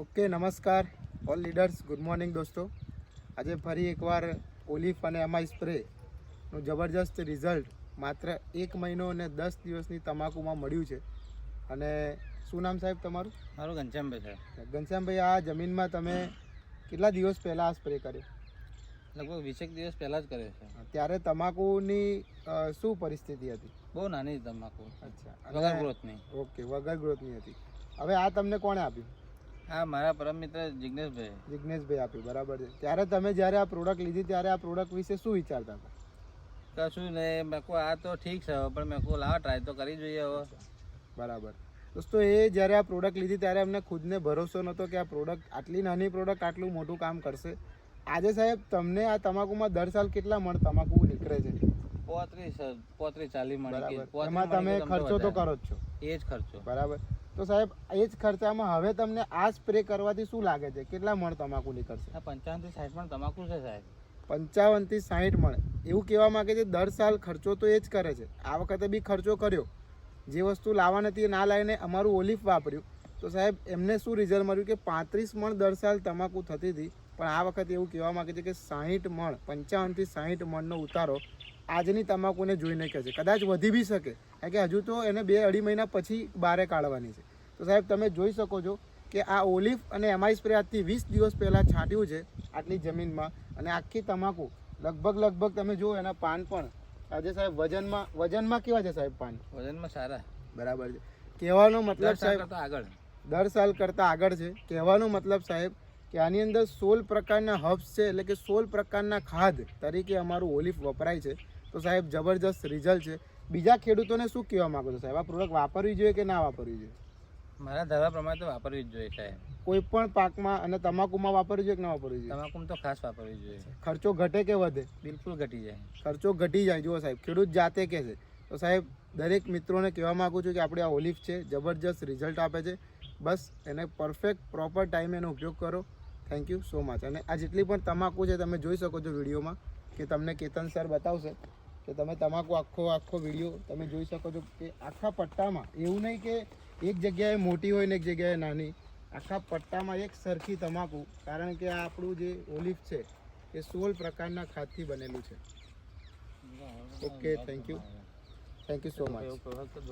Okay નમસ્કાર. All leaders good morning દોસ્તો. આજે ફરી એકવાર ઓલિફ અને એમઆઈ સ્પ્રેનું જબરજસ્ત રિઝલ્ટ માત્ર એક મહિનો અને દસ દિવસની તમાકુમાં મળ્યું છે. અને શું નામ સાહેબ તમારું? મારું ઘનશ્યામભાઈ છે. ઘનશ્યામભાઈ આ જમીનમાં તમે કેટલા દિવસ પહેલાં આ સ્પ્રે કર્યો? લગભગ વીસેક દિવસ પહેલાં જ કર્યો છે. ત્યારે તમાકુની શું પરિસ્થિતિ હતી? બહુ નાની તમાકુ. અચ્છા. વગર ગ્રોથની ઓકે વગર ગ્રોથની હતી. હવે આ તમને કોણે આપ્યું? હા મારા પરમ મિત્ર જિગ્નેશભાઈ જિગ્નેશભાઈ આપ્યું બરાબર છે. ત્યારે તમે જ્યારે આ પ્રોડક્ટ લીધી ત્યારે આ પ્રોડક્ટ વિશે શું વિચારતા હતા? કશું ને મેં કહું આ તો ઠીક છે પણ મેં કહું લાવા ટ્રાય તો કરી જોઈએ હવે. બરાબર. દોસ્તો એ જ્યારે આ પ્રોડક્ટ લીધી ત્યારે અમને ખુદને ભરોસો નહોતો કે આ પ્રોડક્ટ આટલી નાની પ્રોડક્ટ આટલું મોટું કામ કરશે. આજે સાહેબ તમને આ તમાકુમાં દર સાલ કેટલા મણ તમાકુ નીકળે છે? પોત્રીસ પોત્રીસ ચાલીસ મણ બરાબર. એમાં તમે ખર્ચો તો કરો જ છો. એ જ ખર્ચો. બરાબર. તો સાહેબ એ જ ખર્ચામાં હવે તમને આ સ્પ્રે કરવાથી શું લાગે છે? કેટલા મણ તમાકુ નીકળશે? આ પંચાવનથી સાઠ પણ તમાકુ છે સાહેબ. પંચાવનથી સાઠ મણ. એવું કહેવા માંગે છે દર સાલ ખર્ચો તો એ જ કરે છે. આ વખતે બી ખર્ચો કર્યો. જે વસ્તુ લાવવા નથી એ ના લાવીને અમારું ઓલિફ વાપર્યું. તો સાહેબ એમને શું રિઝલ્ટ મળ્યું કે પાંત્રીસ મણ દર સાલ તમાકુ થતી હતી. પણ આ વખતે એવું કહેવા માંગે છે કે સાહીઠ મણ પંચાવનથી સાહીઠ મણનો ઉતારો આજની તમાકુને જોઈને કહે છે. કદાચ વધી બી શકે. કારણ કે હજુ તો એને બે અઢી મહિના પછી બારે કાઢવાની છે. તો સાહેબ તમે જોઈ શકો છો કે આ ઓલિફ અને એમઆઈ સ્પ્રે આજથી વીસ દિવસ પહેલાં છાંટ્યું છે આટલી જમીનમાં. અને આખી તમાકુ લગભગ લગભગ તમે જુઓ એના પાન પણ. આજે સાહેબ વજનમાં વજનમાં કેવા છે સાહેબ પાન? વજનમાં સારા. બરાબર છે. કહેવાનો મતલબ સાહેબ આગળ. દર સાલ કરતાં આગળ છે. કહેવાનો મતલબ સાહેબ કે આની અંદર સોળ પ્રકારના હબ્સ છે એટલે કે સોળ પ્રકારના ખાદ તરીકે અમારું ઓલિફ વપરાય છે. તો સાહેબ જબરજસ્ત રિઝલ્ટ છે. બીજા ખેડૂતોને શું કહેવા માગો છો સાહેબ? આ પ્રોડક્ટ વાપરવી જોઈએ કે ના વાપરવી જોઈએ? મારા ધારા પ્રમાણે તો વાપરવી જ જોઈએ સાહેબ. કોઈ પણ પાકમાં અને તમાકુમાં વાપરવી જોઈએ કે ના વાપરવી જોઈએ? તમાકુ તો ખાસ વાપરવી જોઈએ. ખર્ચો ઘટે કે વધે? બિલકુલ ઘટી જાય. ખર્ચો ઘટી જાય. જુઓ સાહેબ ખેડૂત જાતે કહે છે. તો સાહેબ દરેક મિત્રોને કહેવા માગું છું કે આપણે આ ઓલિફ છે જબરજસ્ત રિઝલ્ટ આપે છે. બસ એને પરફેક્ટ પ્રોપર ટાઈમે એનો ઉપયોગ કરો. થેન્ક યુ સો મચ અને આ જેટલી પણ તમાકુ છે તમે જોઈ શકો છો વિડીયોમાં કે તમને કેતન સર બતાવશે કે તમે તમાકુ આખો આખો વીડિયો તમે જોઈ શકો છો કે આખા પટ્ટામાં એવું નહીં કે એક જગ્યાએ મોટી હોય ને એક જગ્યાએ નાની આખા પટ્ટામાં એક સરખી તમાકુ કારણ કે આ આપણું જે ઓલિફ છે એ સોળ પ્રકારના ખાદથી બનેલું છે. Okay thank you thank you so much